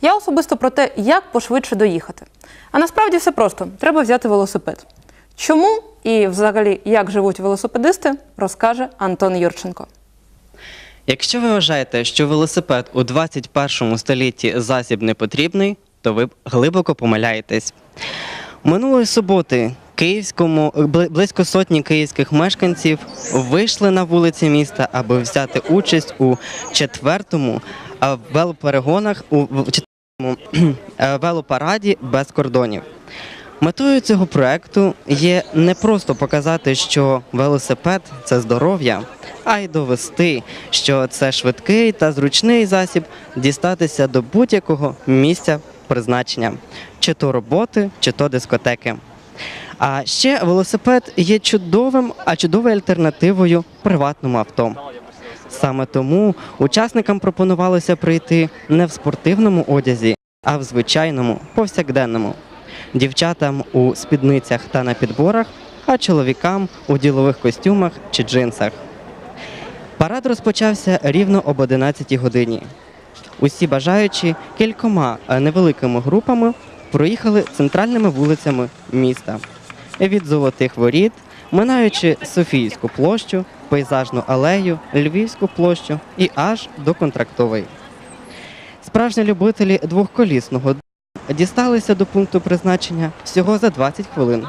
Я особисто про те, як пошвидше доїхати. А насправді все просто: треба взяти велосипед. Чому і взагалі як живуть велосипедисти, розкаже Антон Юрченко. Якщо ви вважаєте, що велосипед у 21 столітті засіб не потрібний, то ви глибоко помиляєтесь. Минулої суботи київському бли- близько сотні київських мешканців вийшли на вулиці міста, аби взяти участь у четвертому а, велоперегонах у в- е, велопараді без кордонів. Метою цього проекту є не просто показати, що велосипед це здоров'я, а й довести, що це швидкий та зручний засіб дістатися до будь-якого місця призначення, чи то роботи, чи то дискотеки. А ще велосипед є чудовим, а чудовою альтернативою приватному авто. Саме тому учасникам пропонувалося прийти не в спортивному одязі, а в звичайному, повсякденному. Дівчатам у спідницях та на підборах, а чоловікам у ділових костюмах чи джинсах. Парад розпочався рівно об 11 годині. Усі бажаючі кількома невеликими групами проїхали центральними вулицями міста від Золотих Воріт, минаючи Софійську площу, пейзажну алею, Львівську площу і аж до контрактової. Справжні любителі двохколісного дісталися до пункту призначення всього за 20 хвилин,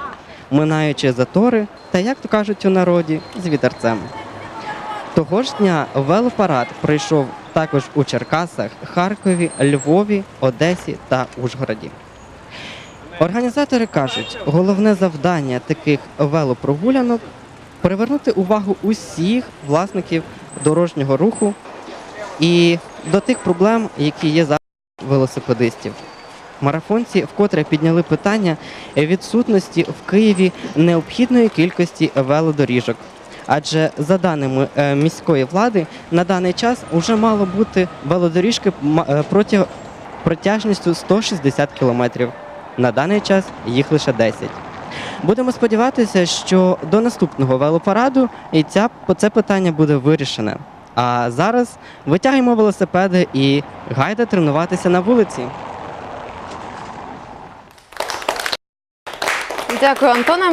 минаючи затори та, як то кажуть у народі, з вітерцем. Того ж дня велопарад пройшов також у Черкасах, Харкові, Львові, Одесі та Ужгороді. Організатори кажуть, головне завдання таких велопрогулянок привернути увагу усіх власників дорожнього руху і до тих проблем, які є зараз велосипедистів. Марафонці вкотре підняли питання відсутності в Києві необхідної кількості велодоріжок. Адже за даними е, міської влади, на даний час вже мало бути велодоріжки е, протяг- протяжністю 160 кілометрів. На даний час їх лише 10. Будемо сподіватися, що до наступного велопараду і ця, це питання буде вирішене. А зараз витягуємо велосипеди і гайда тренуватися на вулиці. Дякую, Антоне.